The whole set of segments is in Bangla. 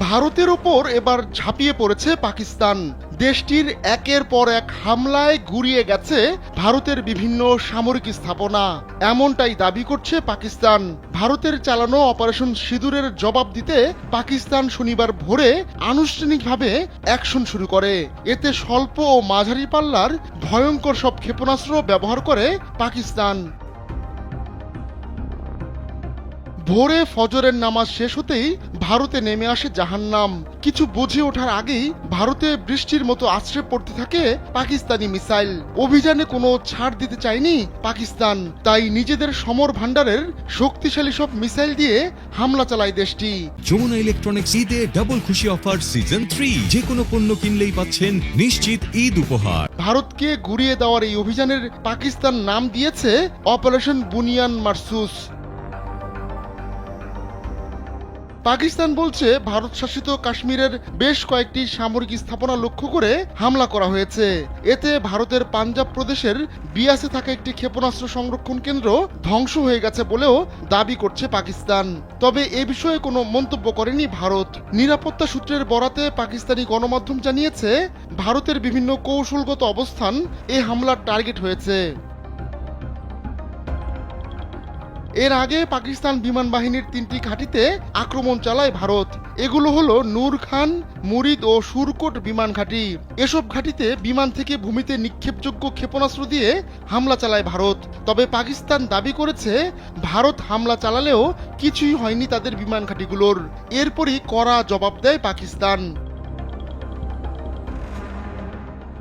ভারতের ওপর এবার ঝাঁপিয়ে পড়েছে পাকিস্তান। দেশটির একের পর এক হামলায় গুড়িয়ে গেছে ভারতের বিভিন্ন সামরিক স্থাপনা। এমনটাই দাবি করছে পাকিস্তান। ভারতের চালানো অপারেশন সিঁদুরের জবাব দিতে পাকিস্তান শনিবার ভোরে আনুষ্ঠানিকভাবে অ্যাকশন শুরু করে। এতে স্বল্প ও মাঝারি পাল্লার ভয়ঙ্কর সব ক্ষেপণাস্ত্র ব্যবহার করে পাকিস্তান। ভোরে ফজরের নামাজ শেষ হতেই ভারতে নেমে আসে জাহান্নাম। কিছু বুঝে ওঠার আগেই ভারতে বৃষ্টির মতো আশ্রয় পড়তে থাকে পাকিস্তানি মিসাইল। অভিযানে কোনো ছাড় দিতে চায়নি পাকিস্তান। তাই নিজেদের সমর ভাণ্ডারের শক্তিশালী সব মিসাইল দিয়ে হামলা চালায় দেশটি। যমুনা ইলেকট্রনিক্স ঈদে ডাবল খুশি অফার সিজন থ্রি। যে কোনো পণ্য কিনলেই পাচ্ছেন নিশ্চিত ঈদ উপহার। ভারতকে গুড়িয়ে দেওয়ার এই অভিযানের পাকিস্তান নাম দিয়েছে অপারেশন বুনিয়ান মারসুস। পাকিস্তান বলছে ভারত শাসিত কাশ্মীরের বেশ কয়েকটি সামরিক স্থাপনা লক্ষ্য করে হামলা করা হয়েছে। এতে ভারতের পাঞ্জাব প্রদেশের বিয়াসে থাকা একটি ক্ষেপণাস্ত্র সংরক্ষণ কেন্দ্র ধ্বংস হয়ে গেছে বলেও দাবি করছে পাকিস্তান। তবে এ বিষয়ে কোনো মন্তব্য করেনি ভারত। নিরাপত্তা সূত্রের বরাতে পাকিস্তানি গণমাধ্যম জানিয়েছে, ভারতের বিভিন্ন কৌশলগত অবস্থান এ হামলার টার্গেট হয়েছে। এর আগে পাকিস্তান বিমান বাহিনীর তিনটি ঘাঁটিতে আক্রমণ চালায় ভারত। এগুলো হলো নূর খান, মুরিদ ও সুরকোট বিমান ঘাঁটি। এসব ঘাঁটিতে বিমান থেকে ভূমিতে নিক্ষেপযোগ্য ক্ষেপণাস্ত্র দিয়ে হামলা চালায় ভারত। তবে পাকিস্তান দাবি করেছে, ভারত হামলা চালালেও কিছুই হয়নি তাদের বিমান ঘাঁটিগুলোর। এরপরই কড়া জবাব দেয় পাকিস্তান।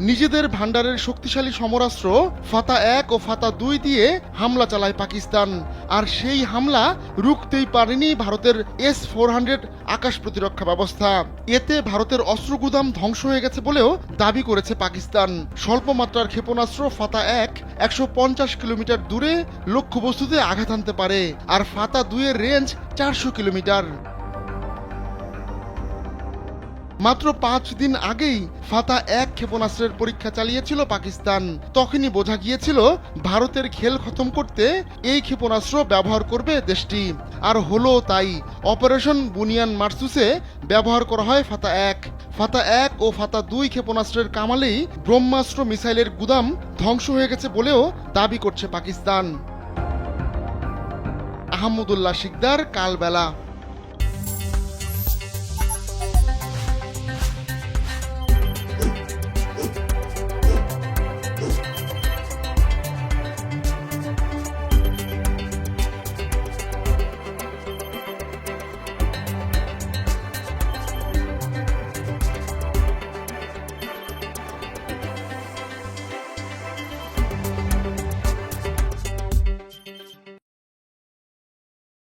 নিজেদের ভান্ডারের শক্তিশালী সমরাস্ত্র ফাতা এক ও ফাতা দুই দিয়ে হামলা চালায় পাকিস্তান। আর সেই হামলা রুখতেই পারেনি ভারতের এস ফোর হান্ড্রেড আকাশ প্রতিরক্ষা ব্যবস্থা। এতে ভারতের অস্ত্র গুদাম ধ্বংস হয়ে গেছে বলেও দাবি করেছে পাকিস্তান। স্বল্প মাত্রার ক্ষেপণাস্ত্র ফাতা এক একশো পঞ্চাশ কিলোমিটার দূরে লক্ষ্যবস্তুতে আঘাত আনতে পারে। আর ফাতা দুইয়ের রেঞ্জ চারশো কিলোমিটার। মাত্র পাঁচ দিন আগেই ফাতা এক ক্ষেপণাস্ত্রের পরীক্ষা চালিয়েছিল পাকিস্তান। তখনই বোঝা গিয়েছিল ভারতের খেল খতম করতে এই ক্ষেপণাস্ত্র ব্যবহার করবে দেশটি। আর হলো তাই, অপারেশন বুনিয়ান মার্সুসে ব্যবহার করা হয় ফাতা এক। ফাতা এক ও ফাতা দুই ক্ষেপণাস্ত্রের কামালেই ব্রহ্মাস্ত্র মিসাইলের গুদাম ধ্বংস হয়ে গেছে বলেও দাবি করছে পাকিস্তান। আহমদুল্লাহ শিকদার, কালবেলা।